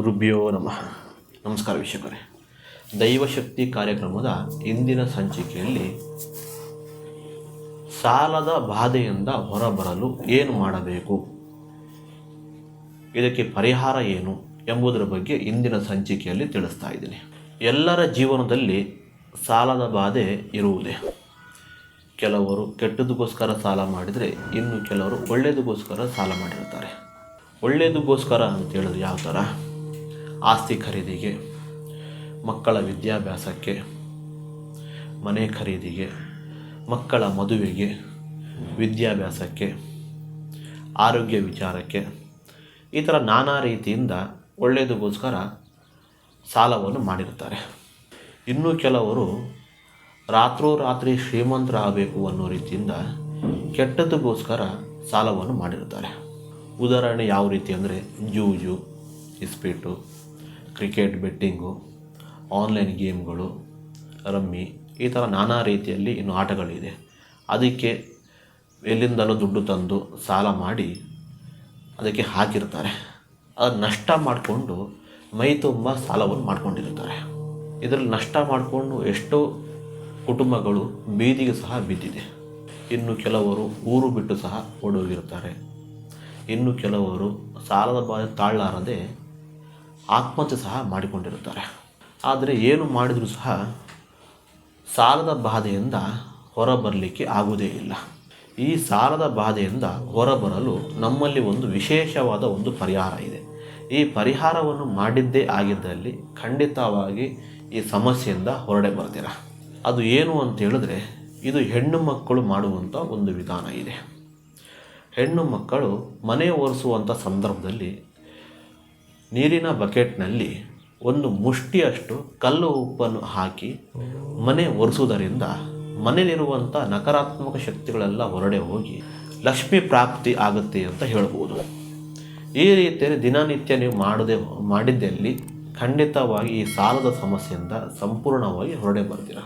ಗುರುಭ್ಯೋ ನಮಃ. ನಮಸ್ಕಾರ ವೀಕ್ಷಕರೇ. ದೈವಶಕ್ತಿ ಕಾರ್ಯಕ್ರಮದ ಇಂದಿನ ಸಂಚಿಕೆಯಲ್ಲಿ ಸಾಲದ ಬಾಧೆಯಿಂದ ಹೊರಬರಲು ಏನು ಮಾಡಬೇಕು? ಇದಕ್ಕೆ ಪರಿಹಾರ ಏನು ಎಂಬುದರ ಬಗ್ಗೆ ಇಂದಿನ ಸಂಚಿಕೆಯಲ್ಲಿ ತಿಳಿಸ್ತಾ ಇದ್ದೀನಿ. ಎಲ್ಲರ ಜೀವನದಲ್ಲಿ ಸಾಲದ ಬಾಧೆ ಇರುವುದೇ? ಕೆಲವರು ಕೆಟ್ಟದಕ್ಕೋಸ್ಕರ ಸಾಲ ಮಾಡಿದರೆ ಇನ್ನು ಕೆಲವರು ಒಳ್ಳೆಯದಕ್ಕೋಸ್ಕರ ಸಾಲ ಮಾಡಿರ್ತಾರೆ. ಒಳ್ಳೆಯದಕ್ಕೋಸ್ಕರ ಅಂತ ಹೇಳಿದ್ರೆ ಯಾವ ಥರ? ಆಸ್ತಿ ಖರೀದಿಗೆ ಮಕ್ಕಳ ವಿದ್ಯಾಭ್ಯಾಸಕ್ಕೆ, ಮನೆ ಖರೀದಿಗೆ, ಮಕ್ಕಳ ಮದುವೆಗೆ, ವಿದ್ಯಾಭ್ಯಾಸಕ್ಕೆ, ಆರೋಗ್ಯ ವಿಚಾರಕ್ಕೆ ಈ ಥರ ನಾನಾ ರೀತಿಯಿಂದ ಒಳ್ಳೆಯದಕ್ಕೋಸ್ಕರ ಸಾಲವನ್ನು ಮಾಡಿರ್ತಾರೆ ಇನ್ನೂ ಕೆಲವರು ರಾತ್ರೋರಾತ್ರಿ ಶ್ರೀಮಂತರಾಗಬೇಕು ಅನ್ನೋ ರೀತಿಯಿಂದ ಕೆಟ್ಟದಕ್ಕೋಸ್ಕರ ಸಾಲವನ್ನು ಮಾಡಿರ್ತಾರೆ ಉದಾಹರಣೆ ಯಾವ ರೀತಿ ಅಂದರೆ ಜೂಜು, ಇಸ್ಪೀಟು ಕ್ರಿಕೆಟ್ ಬೆಟ್ಟಿಂಗು ಆನ್ಲೈನ್ ಗೇಮ್ಗಳು ರಮ್ಮಿ, ಈ ಥರ ನಾನಾ ರೀತಿಯಲ್ಲಿ ಇನ್ನು ಆಟಗಳಿದೆ. ಅದಕ್ಕೆ ಎಲ್ಲಿಂದಲೂ ದುಡ್ಡು ತಂದು ಸಾಲ ಮಾಡಿ ಅದಕ್ಕೆ ಹಾಕಿರ್ತಾರೆ. ಅದು ನಷ್ಟ ಮಾಡಿಕೊಂಡು ಮೈ ತುಂಬ ಸಾಲವನ್ನು ಮಾಡ್ಕೊಂಡಿರ್ತಾರೆ. ಇದರಲ್ಲಿ ನಷ್ಟ ಮಾಡಿಕೊಂಡು ಎಷ್ಟೋ ಕುಟುಂಬಗಳು ಬೀದಿಗೆ ಸಹ ಬಿದ್ದಿದೆ. ಇನ್ನು ಕೆಲವರು ಊರು ಬಿಟ್ಟು ಸಹ ಓಡೋಗಿರ್ತಾರೆ. ಇನ್ನು ಕೆಲವರು ಸಾಲದ ಬಾಧೆ ತಾಳಲಾರದೆ ಆತ್ಮಹತ್ಯೆ ಸಹ ಮಾಡಿಕೊಂಡಿರುತ್ತಾರೆ. ಆದರೆ ಏನು ಮಾಡಿದರೂ ಸಹ ಸಾಲದ ಬಾಧೆಯಿಂದ ಹೊರಬರಲಿಕ್ಕೆ ಆಗುವುದೇ ಇಲ್ಲ. ಈ ಸಾಲದ ಬಾಧೆಯಿಂದ ಹೊರಬರಲು ನಮ್ಮಲ್ಲಿ ಒಂದು ವಿಶೇಷವಾದ ಒಂದು ಪರಿಹಾರ ಇದೆ. ಈ ಪರಿಹಾರವನ್ನು ಮಾಡಿದ್ದೇ ಆಗಿದ್ದಲ್ಲಿ ಖಂಡಿತವಾಗಿ ಈ ಸಮಸ್ಯೆಯಿಂದ ಹೊರಡೆ ಬರ್ತೀರ. ಅದು ಏನು ಅಂತ ಹೇಳಿದ್ರೆ, ಇದು ಹೆಣ್ಣು ಮಕ್ಕಳು ಮಾಡುವಂಥ ಒಂದು ವಿಧಾನ ಇದೆ. ಹೆಣ್ಣು ಮಕ್ಕಳು ಮನೆ ಒರೆಸುವಂಥ ಸಂದರ್ಭದಲ್ಲಿ ನೀರಿನ ಬಕೆಟ್ನಲ್ಲಿ ಒಂದು ಮುಷ್ಟಿಯಷ್ಟು ಕಲ್ಲು ಉಪ್ಪನ್ನು ಹಾಕಿ ಮನೆ ಒರೆಸುವುದರಿಂದ ಮನೆಯಲ್ಲಿರುವಂಥ ನಕಾರಾತ್ಮಕ ಶಕ್ತಿಗಳೆಲ್ಲ ಹೊರಡೆ ಹೋಗಿ ಲಕ್ಷ್ಮಿ ಪ್ರಾಪ್ತಿ ಆಗುತ್ತೆ ಅಂತ ಹೇಳ್ಬೋದು. ಈ ರೀತಿಯಲ್ಲಿ ದಿನನಿತ್ಯ ನೀವು ಮಾಡದೆ ಮಾಡಿದ್ದಲ್ಲಿ ಖಂಡಿತವಾಗಿ ಈ ಸಾಲದ ಸಮಸ್ಯೆಯಿಂದ ಸಂಪೂರ್ಣವಾಗಿ ಹೊರಡೆ ಬರ್ತೀರ?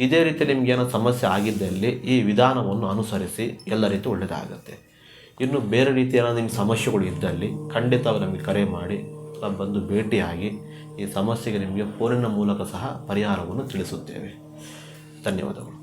ಇದೇ ರೀತಿ ನಿಮಗೇನೋ ಸಮಸ್ಯೆ ಆಗಿದ್ದಲ್ಲಿ ಈ ವಿಧಾನವನ್ನು ಅನುಸರಿಸಿ ಎಲ್ಲ ರೀತಿ ಒಳ್ಳೆಯದಾಗುತ್ತೆ. ಇನ್ನು ಬೇರೆ ರೀತಿ ಏನಾದರೂ ನಿಮ್ಮ ಸಮಸ್ಯೆಗಳು ಇದ್ದಲ್ಲಿ ಖಂಡಿತ ಅವರು ನಮಗೆ ಕರೆ ಮಾಡಿ ಅಥವಾ ಬಂದು ಭೇಟಿಯಾಗಿ ಈ ಸಮಸ್ಯೆಗೆ ನಿಮಗೆ ಫೋನಿನ ಮೂಲಕ ಸಹ ಪರಿಹಾರವನ್ನು ತಿಳಿಸುತ್ತೇವೆ. ಧನ್ಯವಾದಗಳು.